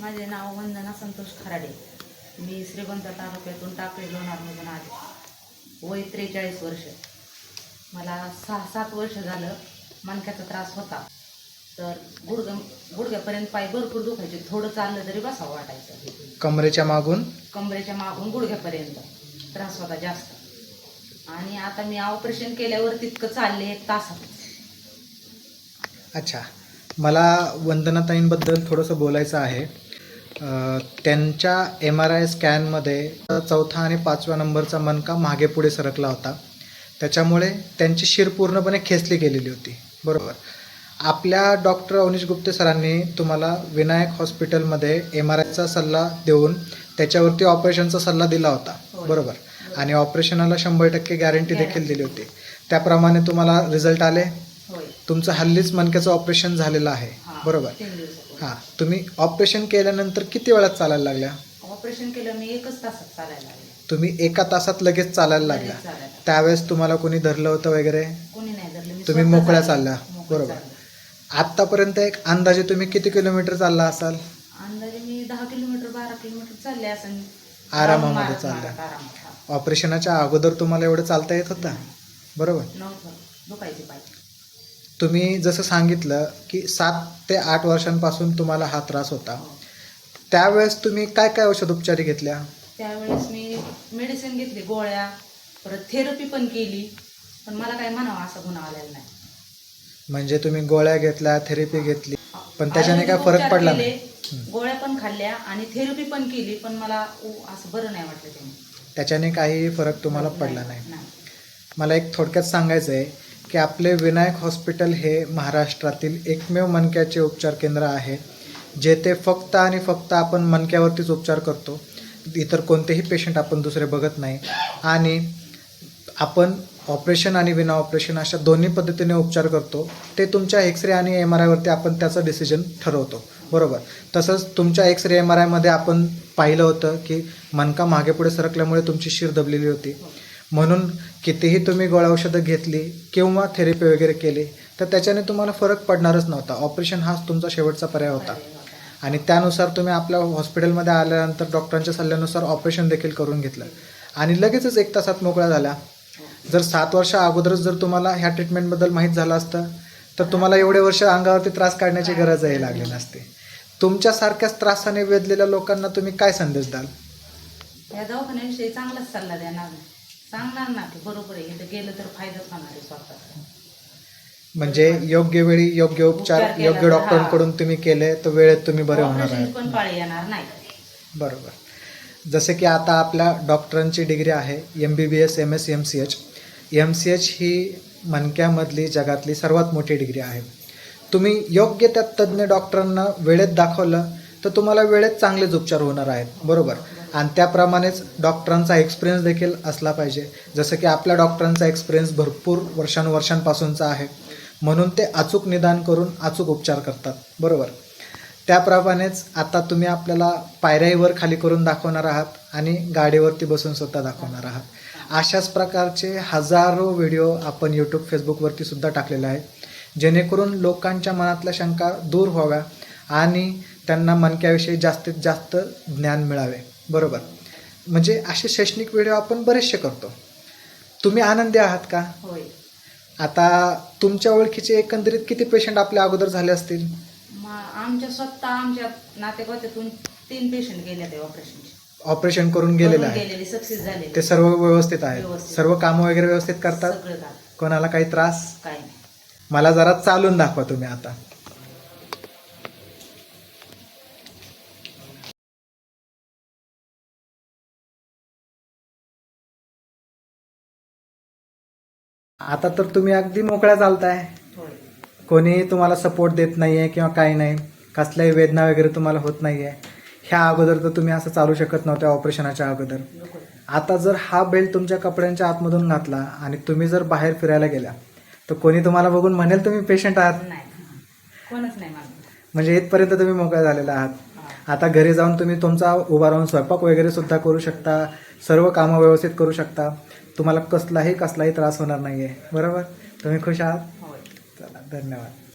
माझे नाव वंदना संतोष खराडे. मी श्रीगोंदा तालुक्यातून टाकळी लोणारमधून आले. वय त्रेचाळीस वर्ष. मला सहा सात वर्ष झालं. मणक्याचा त्रास होता. तर गुडघ गुडघ्यापर्यंत पाय भरपूर दुखायचे. थोडं चाललं तरी बसावं वाटायचं. कमरेच्या मागून? कमरेच्या मागून गुडघ्यापर्यंत. त्रास होता जास्त. आणि आता मी ऑपरेशन केल्यावर तितकं चालले एक तासात अच्छा. मला वंदनाताईंबद्दल थोडंसं बोलायचं आहे. त्यांच्या एम आर आय स्कॅनमध्ये चौथा आणि पाचव्या नंबरचा मणका मागे पुढे सरकला होता. त्याच्यामुळे त्यांची शिर पूर्णपणे खेचली गेलेली होती. बरोबर. आपल्या डॉक्टर अवनीश गुप्ते सरांनी तुम्हाला विनायक हॉस्पिटलमध्ये एम आर आयचा सल्ला देऊन त्याच्यावरती ऑपरेशनचा सल्ला दिला होता. होय. बरोबर. आणि ऑपरेशनाला शंभर टक्के गॅरंटी देखील. दिली होती. त्याप्रमाणे तुम्हाला रिझल्ट आले. तुमचं हल्लीच मणक्याचं ऑपरेशन झालेलं आहे. बरोबर. हां तुम्ही ऑपरेशन केल्यानंतर किती वेळात चालायला लागल्या? ऑपरेशन केलं मी एकच तासात चालायला लागले. तुम्ही एका तासात लगेच चालायला लगेच चालायला. त्यावेळेस तुम्हाला कोणी धरलं होतं वगैरे? कोणी नाही धरलं मी तुम्ही स्वतः मोकळ्या चालले. चालल्या. मोकळ्या बरोबर. चालले. आत्तापर्यंत एक अंदाजे तुम्ही किती किलोमीटर चालला असाल? अंदाजे मी दहा किलोमीटर बारा किलोमीटर चालले असं आरामामध्ये चालल्या. ऑपरेशनाच्या अगोदर तुम्हाला एवढं चालता येत होतं? बरोबर. नव्हतं. दुखायचे पाय तुम्ही जसं सांगितलं की सात ते आठ वर्षांपासून तुम्हाला हा त्रास होता. त्यावेळेस तुम्ही काय काय औषधोपचारी घेतल्या? त्यावेळेस मी मेडिसिन घेतली गोळ्या परत थेरपी पण केली पण मला काय म्हणावं असा गुन्हा आलेला नाही. म्हणजे तुम्ही गोळ्या घेतल्या थेरपी घेतली पण त्याच्याने काय फरक उपचार पडला नाही? गोळ्या पण खाल्ल्या आणि थेरपी पण केली पण मला उ- असं बरं नाही वाटलं त्याने. त्याच्याने काही फरक तुम्हाला पडला नाही. मला एक थोडक्यात सांगायचं आहे की आपले विनायक हॉस्पिटल हे महाराष्ट्रातील एकमेव मणक्याचे उपचार केंद्र आहे जेथे फक्त आणि फक्त आपण मणक्यावरतीच उपचार करतो. इतर कोणतेही पेशंट आपण दुसरे बघत नाही. आणि आपण ऑपरेशन आणि विना ऑपरेशन अशा दोन्ही पद्धतीने उपचार करतो. ते तुमच्या एक्सरे आणि एम आर आयवरती आपण त्याचं डिसिजन ठरवतो. बरोबर? तसंच तुमच्या एक्सरे एम आर आयमध्ये आपण पाहिलं होतं की मनका मागे पुढे सरकल्यामुळे तुमची शिर दबलेली होती. म्हणून कितीही तुम्ही गोळ्या औषधं घेतली किंवा थेरपी वगैरे केली तर त्याच्याने तुम्हाला फरक पडणारच नव्हता. ऑपरेशन हाच तुमचा शेवटचा पर्याय होता. आणि त्यानुसार तुम्ही आपल्या हॉस्पिटलमध्ये आल्यानंतर डॉक्टरांच्या सल्ल्यानुसार ऑपरेशन देखील करून घेतलं. आणि लगेचच एक तासात मोकळ्या झाल्या जर सात वर्षा अगोदरच जर तुम्हाला ह्या ट्रीटमेंटबद्दल माहीत झालं असतं तर तुम्हाला एवढे वर्ष अंगावरती त्रास काढण्याची गरज गरजही लागली नसते तुमच्यासारख्याच त्रासाने वेधलेल्या लोकांना तुम्ही काय संदेश द्याल? या दवाखान्याविषयी चांगलाच सल्ला देणार सांगणार ना की बरोबर आहे. इथं गेलं तर फायदाच होणार आहे स्वतःचा. म्हणजे योग्य वेळी योग्य उपचार उपचार केला योग्य तर डॉक्टरांकडून तुम्ही केले तर वेळेत तुम्ही बरे होणार पण पाळी येणार नाही. बरोबर. जसे की आता आपल्या डॉक्टरांची डिग्री आहे M B B S M S M C H M C H ही मणक्यामधली जगातली सर्वात मोठी डिग्री आहे. तुम्ही योग्य त्या तज्ज्ञ डॉक्टरांना वेळेत दाखवलं तर तुम्हाला वेळेत चांगलेच उपचार होणार आहेत. बरोबर. आणि त्याप्रमाणेच डॉक्टरांचा एक्सपिरियन्स देखील असला पाहिजे. जसं की आपल्या डॉक्टरांचा एक्सपिरियन्स भरपूर वर्षानुवर्षांपासूनचा आहे. म्हणून ते अचूक निदान करून अचूक उपचार करतात. बरोबर? त्याप्रमाणेच आता तुम्ही आपल्याला पायऱ्याईवर खाली करून दाखवणार आहात आणि गाडीवरती बसून सुद्धा दाखवणार आहात. अशाच प्रकारचे हजारो व्हिडिओ आपण यूट्यूब फेसबुकवरती सुद्धा टाकलेले आहेत. जेणेकरून लोकांच्या मनातल्या शंका दूर व्हाव्या आणि त्यांना मणक्याविषयी जास्तीत जास्त ज्ञान मिळावे. बरोबर. म्हणजे असे शैक्षणिक व्हिडिओ आपण बरेचसे करतो. तुम्ही आनंदी आहात का? होय. आता तुमच्या ओळखीचे एकंदरीत किती पेशंट आपल्या अगोदर झाले असतील? आमच्या स्वतः आमच्या नातेवाईकातून तीन पेशंट गेले ते ऑपरेशनचे ऑपरेशन करून गेलेलं आहे गेलेले सक्सेस झाले ते सर्व व्यवस्थित आहेत. व्यवस्थित. सर्व कामं वगैरे व्यवस्थित करतात? सगळं कोणाला काही त्रास? काय नाही. मला जरा चालून दाखवा तुम्ही आता. आता तर तुम्ही अगदी मोकळ्या चालताय. कोणीही तुम्हाला सपोर्ट देत नाहीये किंवा काही नाही. कसल्याही वेदना वगैरे तुम्हाला होत नाहीये. ह्या अगोदर तर तुम्ही असं चालू शकत नव्हत्या ऑपरेशनाच्या अगोदर. आता जर हा बेल्ट तुमच्या कपड्यांच्या आतमधून घातला आणि तुम्ही जर बाहेर फिरायला गेल्या तर कोणी तुम्हाला बघून म्हणेल तुम्ही पेशंट आहात? म्हणजे इथपर्यंत तुम्ही मोकळ्या झालेला आहात. आता घरी जाऊन तुम्ही तुमचा उभा राहून स्वयंपाक वगैरे सुद्धा करू शकता सर्व कामं व्यवस्थित करू शकता. तुम्हाला कसलाही कसलाही त्रास होणार नाही आहे बरोबर? तुम्ही खुश आहात? होय चला धन्यवाद.